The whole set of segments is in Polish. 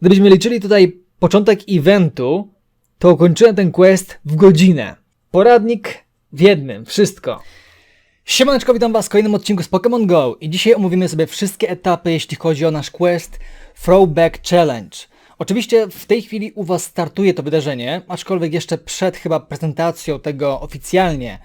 Gdybyśmy liczyli tutaj początek eventu, to ukończyłem ten quest w godzinę. Poradnik w jednym, wszystko. Siemaneczko, witam was w kolejnym odcinku z Pokémon GO i dzisiaj omówimy sobie wszystkie etapy, jeśli chodzi o nasz quest Throwback Challenge. Oczywiście w tej chwili u was startuje to wydarzenie, aczkolwiek jeszcze przed chyba prezentacją tego oficjalnie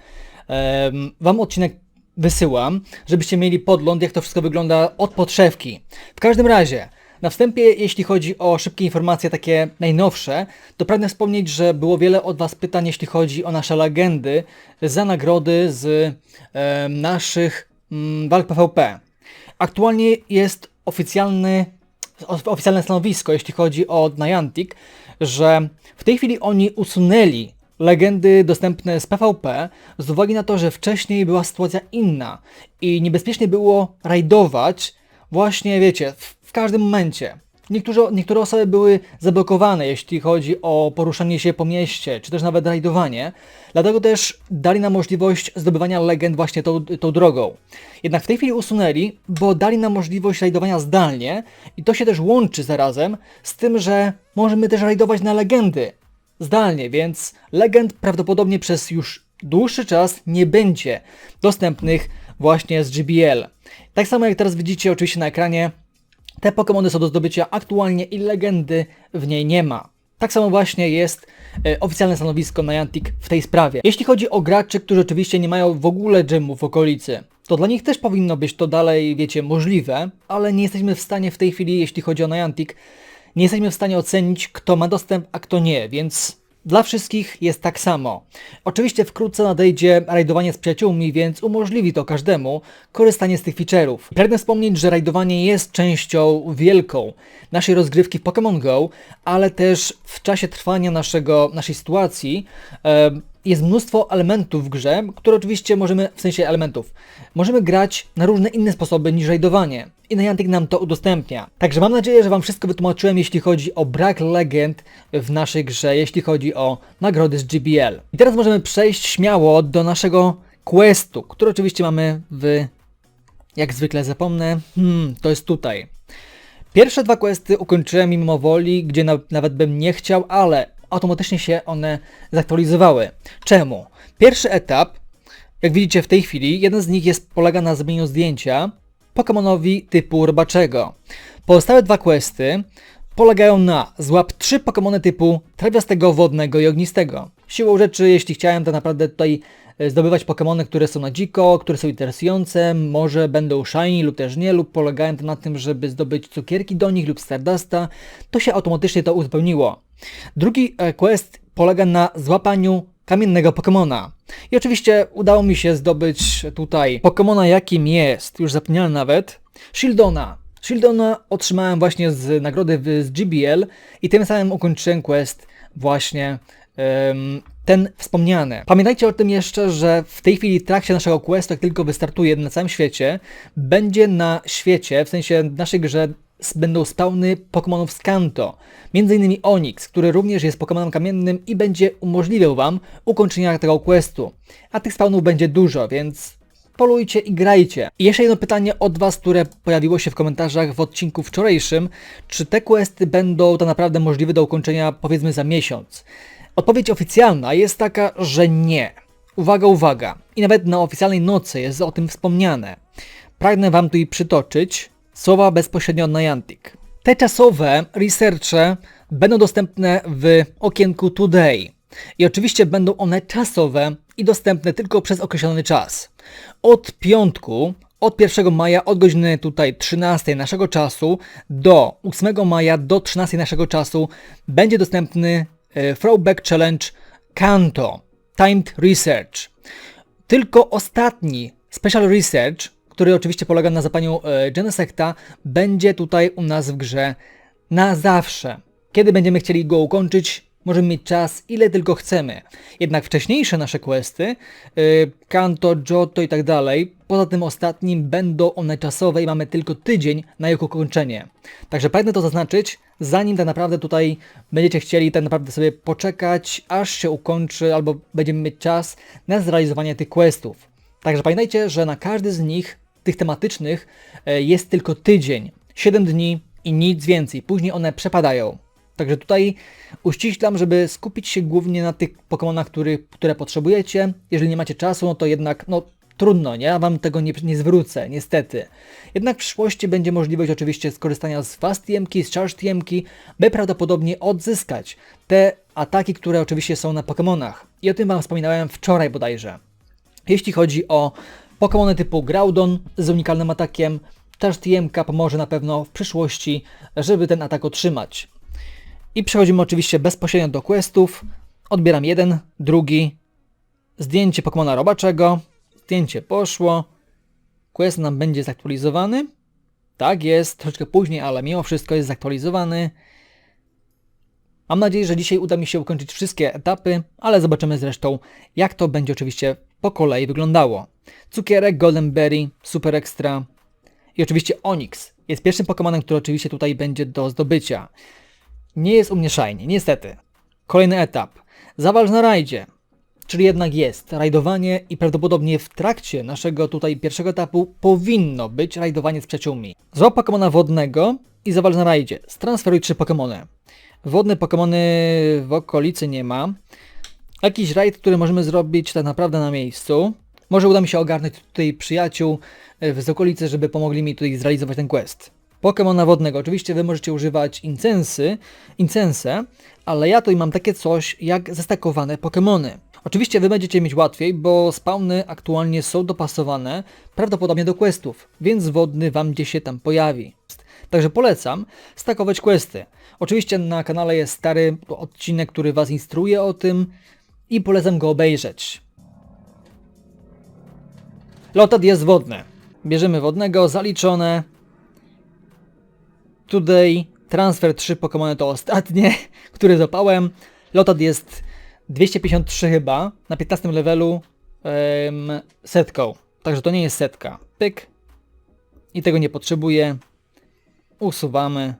em, wam odcinek wysyłam, żebyście mieli podgląd, jak to wszystko wygląda od podszewki. W każdym razie, na wstępie, jeśli chodzi o szybkie informacje takie najnowsze, to pragnę wspomnieć, że było wiele od Was pytań, jeśli chodzi o nasze legendy za nagrody z e, naszych mm, walk PvP. Aktualnie jest oficjalny, oficjalne stanowisko, jeśli chodzi o Niantic, że w tej chwili oni usunęli legendy dostępne z PvP z uwagi na to, że wcześniej była sytuacja inna i niebezpiecznie było rajdować właśnie, wiecie, w, w każdym momencie. Niektóre, niektóre osoby były zablokowane, jeśli chodzi o poruszanie się po mieście, czy też nawet rajdowanie, dlatego też dali nam możliwość zdobywania legend właśnie tą, tą drogą. Jednak w tej chwili usunęli, bo dali nam możliwość rajdowania zdalnie i to się też łączy zarazem z tym, że możemy też rajdować na legendy zdalnie, więc legend prawdopodobnie przez już dłuższy czas nie będzie dostępnych właśnie z GBL. Tak samo jak teraz widzicie oczywiście na ekranie, te Pokémony są do zdobycia aktualnie i legendy w niej nie ma. Tak samo właśnie jest e, oficjalne stanowisko Niantic w tej sprawie. Jeśli chodzi o graczy, którzy oczywiście nie mają w ogóle dżemów w okolicy, to dla nich też powinno być to dalej, wiecie, możliwe, ale nie jesteśmy w stanie w tej chwili, jeśli chodzi o Niantic, nie jesteśmy w stanie ocenić, kto ma dostęp, a kto nie, więc dla wszystkich jest tak samo. Oczywiście wkrótce nadejdzie rajdowanie z przyjaciółmi, więc umożliwi to każdemu korzystanie z tych feature'ów. Pragnę wspomnieć, że rajdowanie jest częścią wielką naszej rozgrywki w Pokémon Go, ale też w czasie trwania naszego, naszej sytuacji e, jest mnóstwo elementów w grze, które oczywiście możemy, w sensie elementów, możemy grać na różne inne sposoby niż rajdowanie. I Niantic nam to udostępnia. Także mam nadzieję, że Wam wszystko wytłumaczyłem, jeśli chodzi o brak legend w naszej grze, jeśli chodzi o nagrody z GBL. I teraz możemy przejść śmiało do naszego questu, który oczywiście mamy w... Jak zwykle zapomnę, hmm, to jest tutaj. Pierwsze dwa questy ukończyłem mimo woli, gdzie na, nawet bym nie chciał, ale automatycznie się one zaktualizowały. Czemu? Pierwszy etap, jak widzicie w tej chwili, jeden z nich jest, polega na zrobieniu zdjęcia Pokemonowi typu rybaczego. Pozostałe dwa questy polegają na złap trzy Pokemony typu trawiastego, wodnego i ognistego. Siłą rzeczy, jeśli chciałem tak naprawdę tutaj zdobywać Pokemony, które są na dziko, które są interesujące, może będą shiny lub też nie, lub polegałem to na tym, żeby zdobyć cukierki do nich lub Stardusta, to się automatycznie to uzupełniło. Drugi e, quest polega na złapaniu kamiennego Pokemona. I oczywiście udało mi się zdobyć tutaj Pokemona jakim jest, już zapomniałem nawet, Shieldona. Shieldona otrzymałem właśnie z nagrody z GBL i tym samym ukończyłem quest właśnie ten wspomniany. Pamiętajcie o tym jeszcze, że w tej chwili w trakcie naszego questu, jak tylko wystartuje na całym świecie, będzie na świecie, w sensie naszej grze będą spawny Pokémonów z Kanto. Innymi Onix, który również jest Pokémonem kamiennym i będzie umożliwiał Wam ukończenie tego questu. A tych spawnów będzie dużo, więc polujcie i grajcie. I jeszcze jedno pytanie od Was, które pojawiło się w komentarzach w odcinku wczorajszym. Czy te questy będą tak naprawdę możliwe do ukończenia powiedzmy za miesiąc? Odpowiedź oficjalna jest taka, że nie. Uwaga, uwaga. I nawet na oficjalnej nocy jest o tym wspomniane. Pragnę Wam tu i przytoczyć słowa bezpośrednio od Niantic. Te czasowe researche będą dostępne w okienku Today. I oczywiście będą one czasowe i dostępne tylko przez określony czas. Od piątku, od 1 maja, od godziny tutaj 13 naszego czasu do 8 maja do 13 naszego czasu będzie dostępny Throwback Challenge Kanto Timed Research. Tylko ostatni Special Research, który oczywiście polega na zapaniu e, Genesecta, będzie tutaj u nas w grze na zawsze. Kiedy będziemy chcieli go ukończyć, możemy mieć czas ile tylko chcemy. Jednak wcześniejsze nasze questy, y, Kanto, Johto i tak dalej, poza tym ostatnim będą one czasowe i mamy tylko tydzień na ich ukończenie. Także pragnę to zaznaczyć, zanim tak naprawdę tutaj będziecie chcieli tak naprawdę sobie poczekać, aż się ukończy albo będziemy mieć czas na zrealizowanie tych questów. Także pamiętajcie, że na każdy z nich, tych tematycznych, e, jest tylko tydzień, 7 dni i nic więcej. Później one przepadają. Także tutaj uściślam, żeby skupić się głównie na tych Pokémonach, który, które potrzebujecie. Jeżeli nie macie czasu, no to jednak, no trudno, nie? Ja wam tego nie, nie zwrócę, niestety. Jednak w przyszłości będzie możliwość oczywiście skorzystania z Fast TMki, z Charge TMki, by prawdopodobnie odzyskać te ataki, które oczywiście są na Pokémonach. I o tym wam wspominałem wczoraj bodajże. Jeśli chodzi o Pokémony typu Groudon z unikalnym atakiem, Charge TMK pomoże na pewno w przyszłości, żeby ten atak otrzymać. I przechodzimy oczywiście bezpośrednio do questów. Odbieram jeden, drugi, zdjęcie Pokemona robaczego, zdjęcie poszło, quest nam będzie zaktualizowany. Tak jest, troszeczkę później, ale mimo wszystko jest zaktualizowany. Mam nadzieję, że dzisiaj uda mi się ukończyć wszystkie etapy, ale zobaczymy zresztą, jak to będzie oczywiście po kolei wyglądało. Cukierek, Golden Berry, Super Extra i oczywiście Onyx jest pierwszym Pokémonem, który oczywiście tutaj będzie do zdobycia. Nie jest u mnie shiny, niestety. Kolejny etap. Zawalcz na rajdzie. Czyli jednak jest rajdowanie i prawdopodobnie w trakcie naszego tutaj pierwszego etapu powinno być rajdowanie z przyjaciółmi. Złap Pokemona wodnego i zawalcz na rajdzie. Stransferuj trzy Pokemony. Wodne Pokemony w okolicy nie ma. Jakiś rajd, który możemy zrobić tak naprawdę na miejscu. Może uda mi się ogarnąć tutaj przyjaciół e, z okolicy, żeby pomogli mi tutaj zrealizować ten quest. Pokemona wodnego. Oczywiście wy możecie używać incensy, incense, ale ja tutaj mam takie coś jak zestakowane Pokemony. Oczywiście wy będziecie mieć łatwiej, bo spawny aktualnie są dopasowane prawdopodobnie do questów, więc wodny wam gdzieś się tam pojawi. Także polecam stakować questy. Oczywiście na kanale jest stary odcinek, który was instruuje o tym i polecam go obejrzeć. Lotat jest wodne. Bierzemy wodnego, zaliczone. Today transfer 3 Pokémony to ostatnie, które zapałem. Lotat jest 253 chyba, na 15 levelu um, setką. Także to nie jest setka. Pyk. I tego nie potrzebuję. Usuwamy.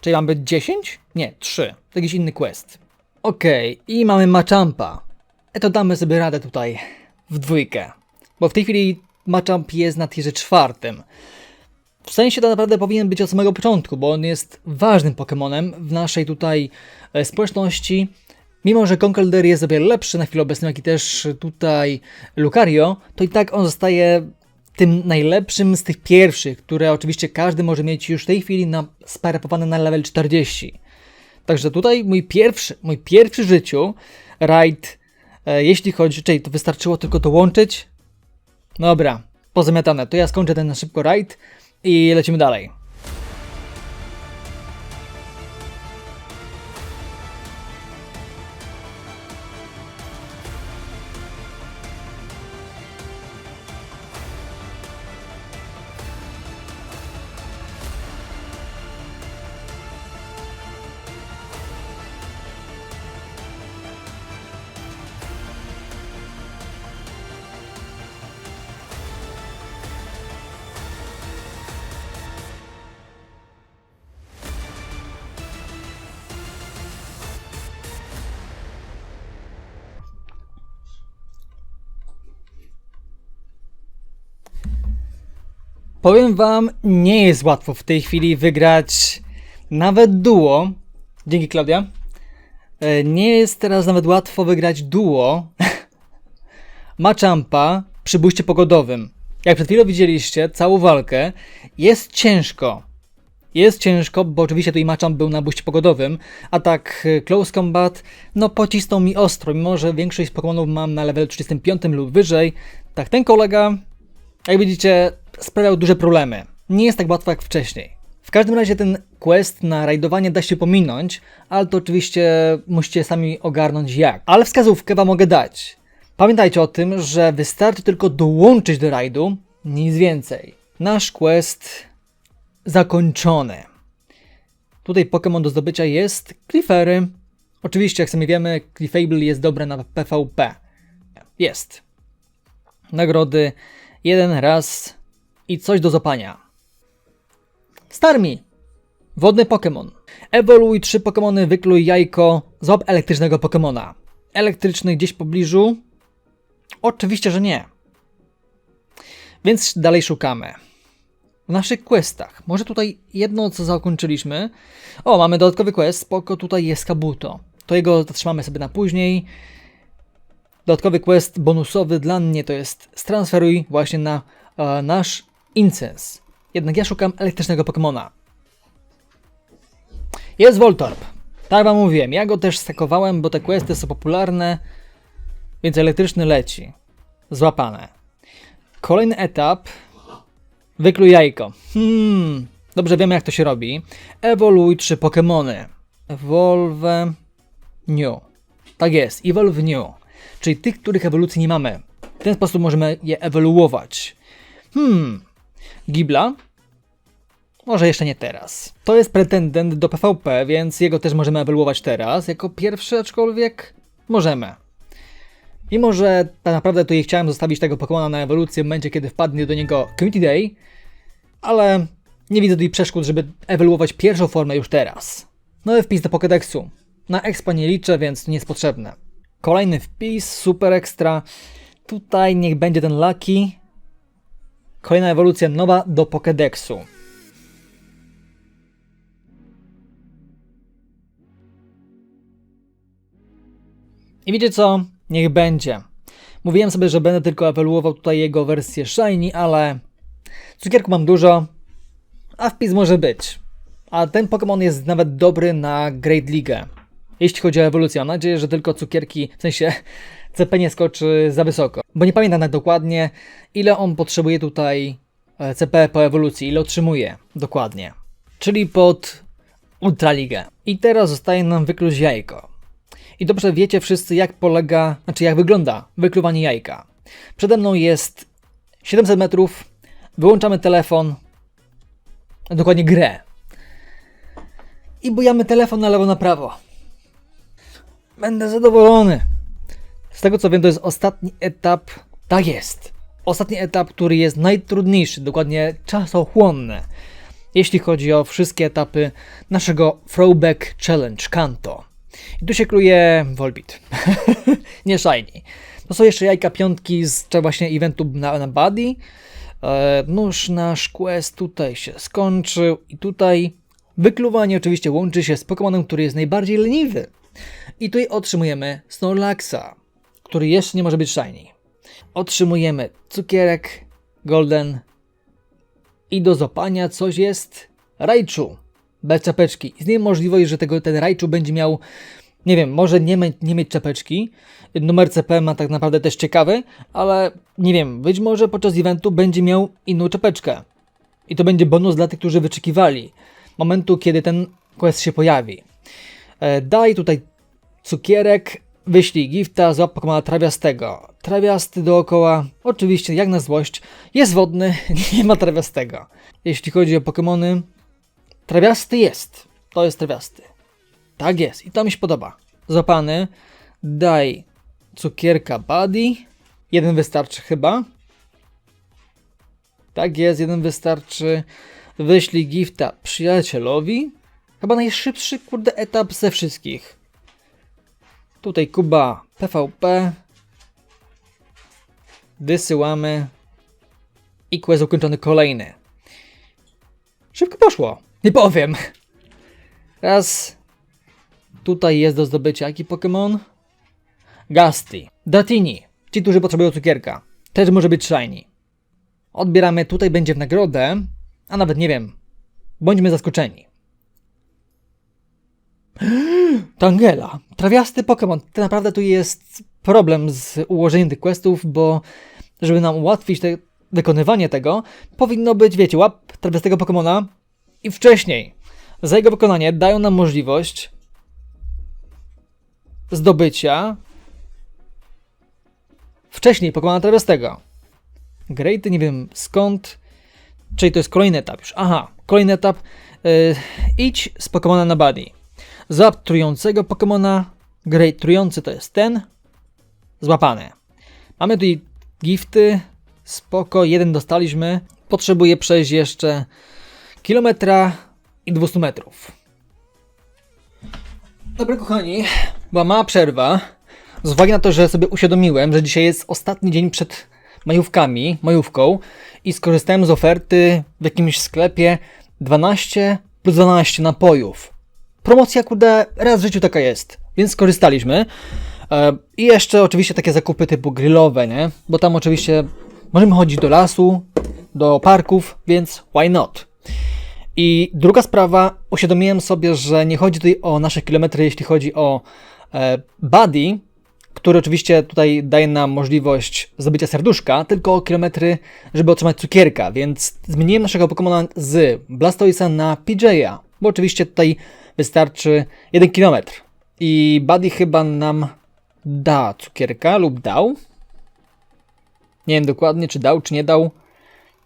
Czyli mam być 10? Nie, 3. To jakiś inny quest. Okay. i mamy Machampa. E to damy sobie radę tutaj w dwójkę. Bo w tej chwili Machamp jest na tierze czwartym. W sensie to naprawdę powinien być od samego początku, bo on jest ważnym Pokémonem w naszej tutaj e, społeczności. Mimo, że Conkeldurr jest o wiele lepszy na chwilę obecną, jak i też tutaj Lucario, to i tak on zostaje tym najlepszym z tych pierwszych, które oczywiście każdy może mieć już w tej chwili na, sparepowane na level 40. Także tutaj mój pierwszy, mój pierwszy w życiu raid, e, jeśli chodzi, czyli to wystarczyło tylko to łączyć. Dobra, pozamiatane, to ja skończę ten na szybko raid i lecimy dalej. Powiem wam, nie jest łatwo w tej chwili wygrać nawet duo. Dzięki Klaudia. E, nie jest teraz nawet łatwo wygrać duo Machampa przy bójście pogodowym. Jak przed chwilą widzieliście, całą walkę jest ciężko. Jest ciężko, bo oczywiście tutaj Machamp był na bójście pogodowym, a tak e, Close Combat, no pocisnął mi ostro, mimo że większość Pokémonów mam na level 35 lub wyżej. Tak ten kolega, jak widzicie, sprawiał duże problemy. Nie jest tak łatwo jak wcześniej. W każdym razie ten quest na rajdowanie da się pominąć, ale to oczywiście musicie sami ogarnąć jak. Ale wskazówkę wam mogę dać. Pamiętajcie o tym, że wystarczy tylko dołączyć do rajdu, nic więcej. Nasz quest zakończony. Tutaj Pokémon do zdobycia jest Cliffery. Oczywiście, jak sami wiemy, Clefable jest dobre na PvP. Jest. Nagrody jeden raz i coś do zopania. Starmi. Wodny Pokémon. Ewoluuj trzy Pokémony, wykluj jajko, złap elektrycznego Pokémona. Elektryczny gdzieś w pobliżu? Oczywiście, że nie. Więc dalej szukamy. w naszych questach. Może tutaj jedno, co zakończyliśmy. O, mamy dodatkowy quest, spoko, tutaj jest Kabuto. To jego zatrzymamy sobie na później. Dodatkowy quest bonusowy dla mnie to jest stransferuj właśnie na e, nasz Incens. Jednak ja szukam elektrycznego Pokemona. Jest Voltorb. Tak wam mówiłem, ja go też stakowałem, bo te questy są popularne, więc elektryczny leci. Złapane. Kolejny etap. Wykluj jajko. Hmm, dobrze wiemy jak to się robi. Ewoluj trzy Pokemony. Evolve New. Tak jest, Evolve New. Czyli tych, których ewolucji nie mamy. W ten sposób możemy je ewoluować. Hmm. Gibla? Może jeszcze nie teraz. To jest pretendent do PvP, więc jego też możemy ewoluować teraz, jako pierwszy, aczkolwiek możemy. Mimo, że tak naprawdę tutaj chciałem zostawić tego Pokemona na ewolucję w momencie, kiedy wpadnie do niego Community Day, ale nie widzę tutaj przeszkód, żeby ewoluować pierwszą formę już teraz. Nowy wpis do Pokédexu. Na expa nie liczę, więc to nie jest potrzebne. Kolejny wpis, super ekstra. Tutaj niech będzie ten Lucky. Kolejna ewolucja nowa do Pokédexu. I wiecie co? Niech będzie. Mówiłem sobie, że będę tylko ewoluował tutaj jego wersję Shiny, ale cukierku mam dużo, a wpis może być. A ten Pokémon jest nawet dobry na Great League. Jeśli chodzi o ewolucję, mam nadzieję, że tylko cukierki, w sensie CP nie skoczy za wysoko. Bo nie pamiętam tak dokładnie, ile on potrzebuje tutaj e, CP po ewolucji, ile otrzymuje dokładnie. Czyli pod Ultraligę. I teraz zostaje nam wykluć jajko. I dobrze wiecie wszyscy, jak polega, znaczy jak wygląda wykluwanie jajka. Przede mną jest 700 metrów, wyłączamy telefon, dokładnie grę. I bujamy telefon na lewo, na prawo. Będę zadowolony. Z tego co wiem, to jest ostatni etap. Tak jest. Ostatni etap, który jest najtrudniejszy, dokładnie czasochłonny. Jeśli chodzi o wszystkie etapy naszego Throwback Challenge Kanto. I tu się kluje Volbit. Nie Shiny. To są jeszcze jajka piątki z właśnie eventu na, na Buddy. E, nóż nasz quest tutaj się skończył i tutaj wykluwanie oczywiście łączy się z Pokémonem, który jest najbardziej leniwy. I tutaj otrzymujemy Snorlaxa, który jeszcze nie może być shiny. Otrzymujemy cukierek, golden i do zopania coś jest Raichu, bez czapeczki. Istnieje możliwość, że tego, ten Raichu będzie miał, nie wiem, może nie, nie mieć czapeczki. Numer CP ma tak naprawdę też ciekawy, ale nie wiem, być może podczas eventu będzie miał inną czapeczkę. I to będzie bonus dla tych, którzy wyczekiwali momentu, kiedy ten quest się pojawi. E, daj tutaj cukierek, wyślij gifta, złap Pokemona trawiastego. Trawiasty dookoła, oczywiście jak na złość, jest wodny, nie ma trawiastego. Jeśli chodzi o Pokemony, trawiasty jest. To jest trawiasty. Tak jest i to mi się podoba. Złapany, daj cukierka Buddy. Jeden wystarczy chyba. Tak jest, jeden wystarczy. Wyślij gifta przyjacielowi. Chyba najszybszy, kurde, etap ze wszystkich. Tutaj Kuba PvP. Wysyłamy. I quest ukończony kolejny. Szybko poszło. Nie powiem. Raz. Tutaj jest do zdobycia jaki Pokémon? Gasti. Datini. Ci, którzy potrzebują cukierka. Też może być shiny. Odbieramy, tutaj będzie w nagrodę. A nawet nie wiem. Bądźmy zaskoczeni. Tangela. Trawiasty Pokémon. To naprawdę tu jest problem z ułożeniem tych questów, bo żeby nam ułatwić te, wykonywanie tego, powinno być, wiecie, łap trawiastego Pokémona i wcześniej. Za jego wykonanie dają nam możliwość zdobycia wcześniej Pokémona trawiastego. Great, nie wiem skąd. Czyli to jest kolejny etap już. Aha, kolejny etap. Yy, idź z Pokemona na Buddy. Złap trującego Pokemona. Great trujący to jest ten. Złapany. Mamy tutaj gifty. Spoko, jeden dostaliśmy. Potrzebuję przejść jeszcze kilometra i 200 metrów. Dobra, kochani, była mała przerwa. Z uwagi na to, że sobie uświadomiłem, że dzisiaj jest ostatni dzień przed majówkami, majówką i skorzystałem z oferty w jakimś sklepie 12 plus 12 napojów. Promocja, kurde, raz w życiu taka jest, więc skorzystaliśmy. E, I jeszcze oczywiście takie zakupy typu grillowe, nie? Bo tam oczywiście możemy chodzić do lasu, do parków, więc why not? I druga sprawa, uświadomiłem sobie, że nie chodzi tutaj o nasze kilometry, jeśli chodzi o e, buddy, który oczywiście tutaj daje nam możliwość zdobycia serduszka, tylko o kilometry, żeby otrzymać cukierka, więc zmieniłem naszego Pokemona z Blastoisa na PJ'a, bo oczywiście tutaj wystarczy 1 km. I Buddy chyba nam da cukierka lub dał. Nie wiem dokładnie, czy dał, czy nie dał.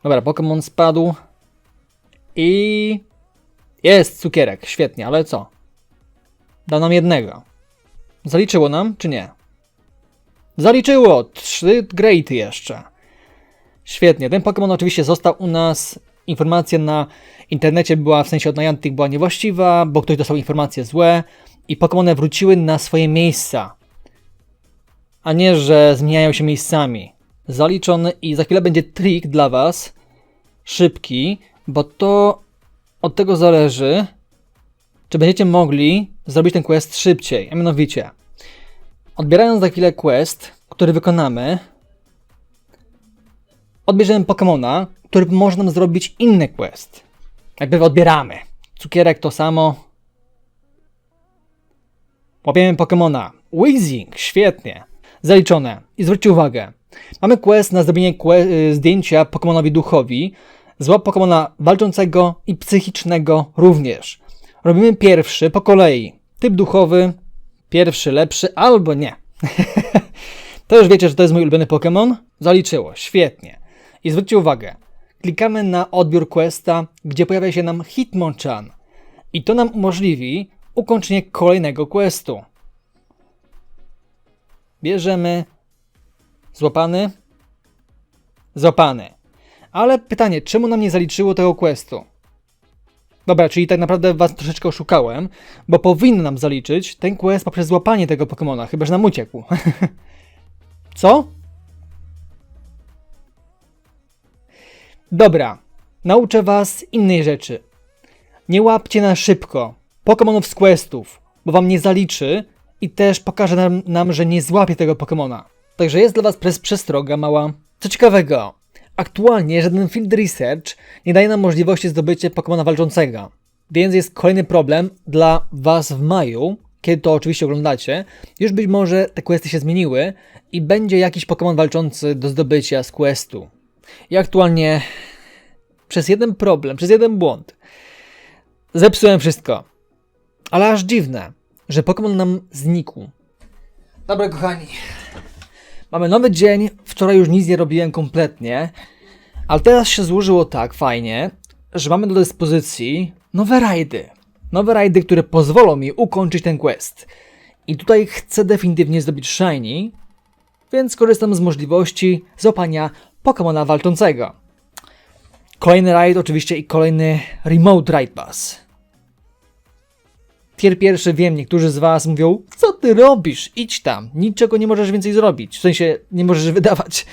Dobra, Pokémon spadł. I jest cukierek, świetnie, ale co? Dał nam jednego. Zaliczyło nam, czy nie? Zaliczyło! Trzy greaty jeszcze. Świetnie. Ten Pokémon oczywiście został u nas. Informacja na internecie była, w sensie od Niantic była niewłaściwa, bo ktoś dostał informacje złe i Pokémony wróciły na swoje miejsca. A nie, że zmieniają się miejscami. Zaliczony i za chwilę będzie trik dla Was. Szybki, bo to od tego zależy, czy będziecie mogli zrobić ten quest szybciej. A mianowicie, odbierając za chwilę quest, który wykonamy, odbierzemy Pokemona, który może nam zrobić inny quest. Jakby odbieramy. Cukierek to samo. Łapiemy Pokemona. Weezing, świetnie. Zaliczone. I zwróćcie uwagę. Mamy quest na zrobienie que- y, zdjęcia Pokemonowi duchowi. Złap Pokemona walczącego i psychicznego również. Robimy pierwszy po kolei. Typ duchowy, pierwszy lepszy albo nie. to już wiecie, że to jest mój ulubiony Pokémon. Zaliczyło, świetnie. I zwróćcie uwagę, klikamy na odbiór questa, gdzie pojawia się nam Hitmonchan. I to nam umożliwi ukończenie kolejnego questu. Bierzemy. Złapany. Złapany. Ale pytanie, czemu nam nie zaliczyło tego questu? Dobra, czyli tak naprawdę was troszeczkę oszukałem, bo powinno nam zaliczyć ten quest poprzez złapanie tego Pokemona, chyba że nam uciekł. Co? Dobra, nauczę was innej rzeczy. Nie łapcie na szybko Pokemonów z questów, bo wam nie zaliczy i też pokaże nam, nam że nie złapie tego Pokemona. Także jest dla was pres przestroga mała. Co ciekawego, aktualnie żaden field research nie daje nam możliwości zdobycia Pokemona walczącego. Więc jest kolejny problem dla was w maju, kiedy to oczywiście oglądacie. Już być może te questy się zmieniły i będzie jakiś Pokémon walczący do zdobycia z questu. I aktualnie przez jeden problem, przez jeden błąd zepsułem wszystko. Ale aż dziwne, że Pokémon nam znikł. Dobra, kochani. Mamy nowy dzień. Wczoraj już nic nie robiłem kompletnie. Ale teraz się złożyło tak fajnie, że mamy do dyspozycji nowe rajdy. Nowe rajdy, które pozwolą mi ukończyć ten quest. I tutaj chcę definitywnie zdobyć Shiny, więc korzystam z możliwości złapania Pokemona walczącego. Kolejny raid oczywiście i kolejny Remote Raid Pass. Tier pierwszy wiem, niektórzy z was mówią, co ty robisz, idź tam, niczego nie możesz więcej zrobić, w sensie nie możesz wydawać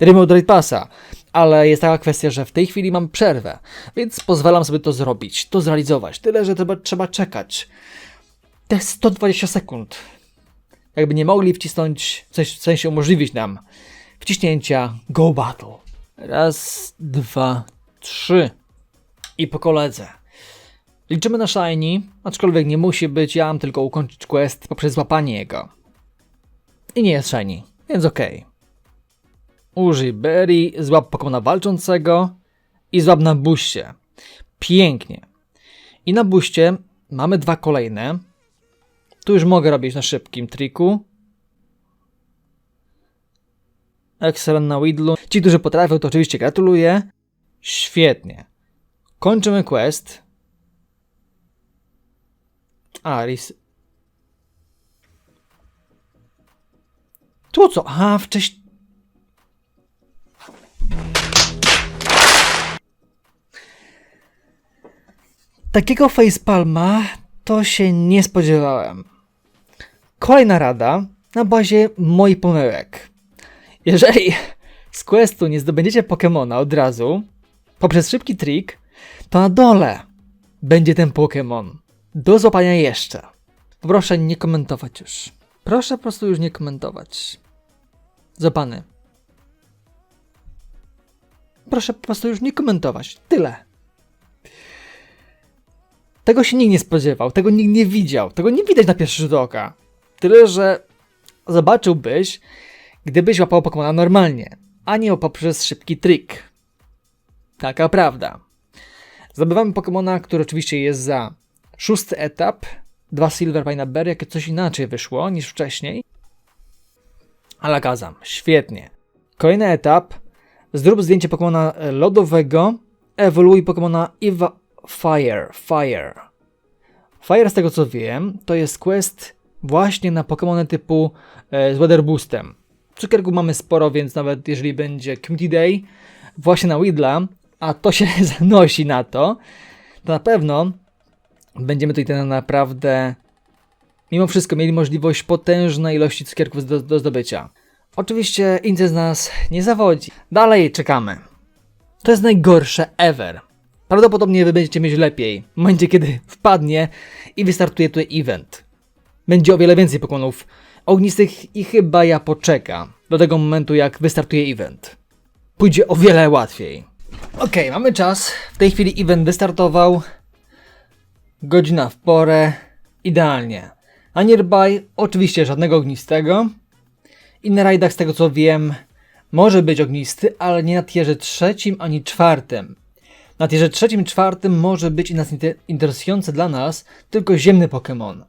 Remote Raid Passa, ale jest taka kwestia, że w tej chwili mam przerwę, więc pozwalam sobie to zrobić, to zrealizować, tyle, że trzeba, trzeba czekać te 120 sekund. Jakby nie mogli wcisnąć, coś, w sensie umożliwić nam wciśnięcia Go Battle. Raz, dwa, trzy i po koledze. Liczymy na Shiny, aczkolwiek nie musi być, ja mam tylko ukończyć quest poprzez złapanie jego. I nie jest Shiny, więc okej. Użyj Berry, złap Pokemona walczącego i złap na buście. Pięknie. I na buście mamy dwa kolejne. Tu już mogę robić na szybkim triku. Excellent Widlu. Ci, którzy potrafią, to oczywiście gratuluję. Świetnie. Kończymy quest. A, ris... Tu co? Aha, wcześniej... Takiego facepalma to się nie spodziewałem. Kolejna rada na bazie moich pomyłek. Jeżeli z questu nie zdobędziecie Pokemona od razu, poprzez szybki trik, to na dole będzie ten Pokémon. Do złapania jeszcze. Proszę nie komentować już. Proszę po prostu już nie komentować. Złapany. Proszę po prostu już nie komentować. Tyle. Tego się nikt nie spodziewał, tego nikt nie widział, tego nie widać na pierwszy rzut oka. Tyle, że zobaczyłbyś, gdybyś łapał Pokémona normalnie, a nie poprzez szybki trik. Taka prawda. Zdobywamy Pokémona, który oczywiście jest za szósty etap, dwa Silver Pine Berry, jakie coś inaczej wyszło niż wcześniej. Alakazam, świetnie. Kolejny etap, zrób zdjęcie Pokémona lodowego, ewoluuj Pokémona Eva Fire, Fire. Fire z tego co wiem, to jest quest właśnie na Pokémony typu e, z Weather Boostem. Cukierku mamy sporo, więc nawet jeżeli będzie Community Day właśnie na Widla, a to się zanosi na to, to na pewno będziemy tutaj naprawdę mimo wszystko mieli możliwość potężnej ilości cukierków do, do zdobycia. Oczywiście Ince z nas nie zawodzi. Dalej czekamy. To jest najgorsze ever. Prawdopodobnie wy będziecie mieć lepiej w momencie, kiedy wpadnie i wystartuje tutaj event. Będzie o wiele więcej Pokémonów ognistych i chyba ja poczeka do tego momentu, jak wystartuje event. Pójdzie o wiele łatwiej. Ok, mamy czas. W tej chwili event wystartował. Godzina w porę. Idealnie. A nearby oczywiście żadnego ognistego. I na rajdach z tego co wiem może być ognisty, ale nie na tierze trzecim ani czwartym. Na tierze trzecim, czwartym może być i nas interesujący dla nas tylko ziemny Pokémon.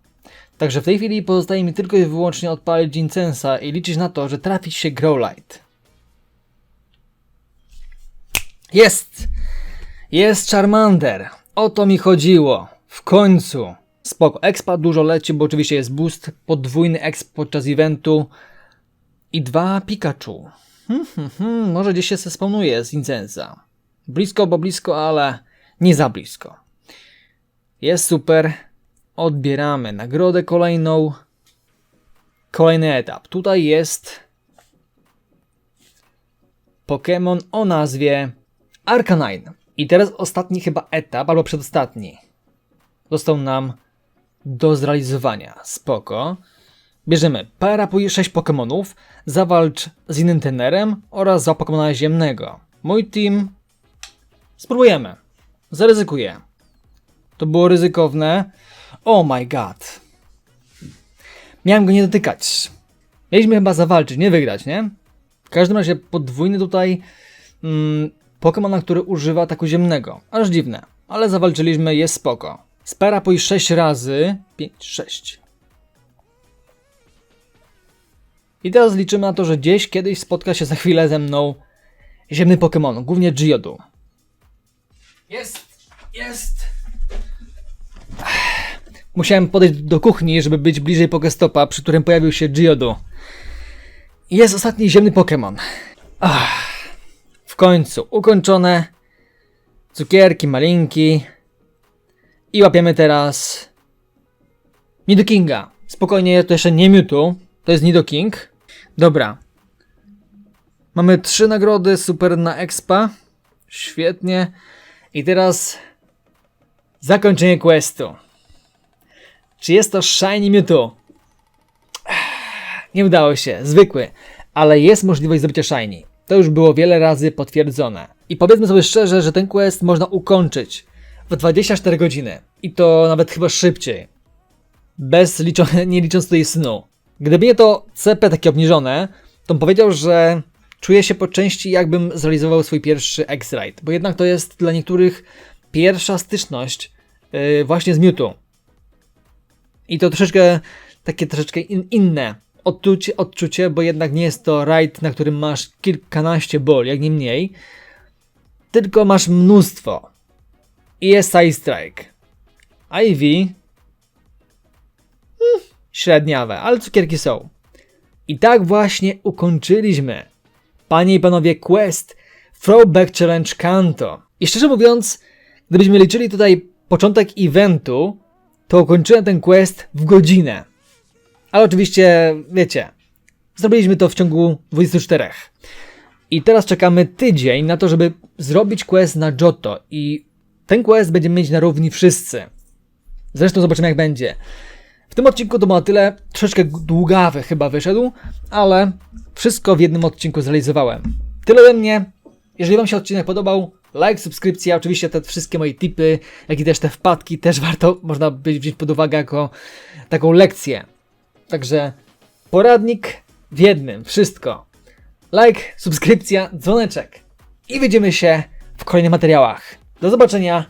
Także w tej chwili pozostaje mi tylko i wyłącznie odpalić Jincensa i liczyć na to, że trafi się Growlite. Jest! Jest Charmander! O to mi chodziło. W końcu. Spoko. Expa dużo leci, bo oczywiście jest boost, podwójny exp podczas eventu i dwa Pikachu. Hmm, hmm, hmm. Może gdzieś się spawnuje z Incensa. Blisko, bo blisko, ale nie za blisko. Jest super. Odbieramy nagrodę kolejną. Kolejny etap. Tutaj jest Pokémon o nazwie Arcanine. I teraz ostatni chyba etap, albo przedostatni. Został nam do zrealizowania. Spoko. Bierzemy parapuj 6 Pokémonów, zawalcz z innym tenerem oraz za Pokémona ziemnego. Mój team Spróbujemy. Zaryzykuję. To było ryzykowne. Oh my god. Miałem go nie dotykać. Mieliśmy chyba zawalczyć, nie wygrać, nie? W każdym razie podwójny tutaj mm, Pokémona, który używa ataku ziemnego. Aż dziwne. Ale zawalczyliśmy, jest spoko. Spera pój 6 razy. 5, 6. I teraz liczymy na to, że gdzieś kiedyś spotka się za chwilę ze mną ziemny Pokémon, głównie Geodu. Jest! Jest! Musiałem podejść do kuchni, żeby być bliżej Pokestopa, przy którym pojawił się Geodu. Jest ostatni ziemny Pokémon. W końcu ukończone. Cukierki, malinki. I łapiemy teraz Nidokinga. Spokojnie, to jeszcze nie Mewtwo. To jest Nidoking. Dobra. Mamy trzy nagrody, super na expa. Świetnie. I teraz zakończenie questu. Czy jest to Shiny Mewtwo? Nie udało się, zwykły, ale jest możliwość zdobycia Shiny. To już było wiele razy potwierdzone. I powiedzmy sobie szczerze, że ten quest można ukończyć w 24 godziny. I to nawet chyba szybciej. Bez liczone, nie licząc tutaj snu. Gdyby nie to CP takie obniżone, to bym powiedział, że czuję się po części jakbym zrealizował swój pierwszy X-Ride, bo jednak to jest dla niektórych pierwsza styczność yy, właśnie z Mewtwo. I to troszeczkę takie troszeczkę in, inne odczucie, odczucie, bo jednak nie jest to rajd, na którym masz kilkanaście boli, jak nie mniej, tylko masz mnóstwo. I jest Side Strike. Ivy hmm, średniawe, ale cukierki są. I tak właśnie ukończyliśmy Panie i panowie, quest Throwback Challenge Kanto. I szczerze mówiąc, gdybyśmy liczyli tutaj początek eventu, to ukończyłem ten quest w godzinę. Ale oczywiście, wiecie, zrobiliśmy to w ciągu 24. I teraz czekamy tydzień na to, żeby zrobić quest na Johto i ten quest będziemy mieć na równi wszyscy. Zresztą zobaczymy jak będzie. W tym odcinku to było tyle, troszeczkę długawy chyba wyszedł, ale wszystko w jednym odcinku zrealizowałem. Tyle ode mnie. Jeżeli Wam się odcinek podobał, like, subskrypcja, oczywiście te wszystkie moje tipy, jak i też te wpadki też warto, można by wziąć pod uwagę jako taką lekcję. Także poradnik w jednym, wszystko. Like, subskrypcja, dzwoneczek. I widzimy się w kolejnych materiałach. Do zobaczenia,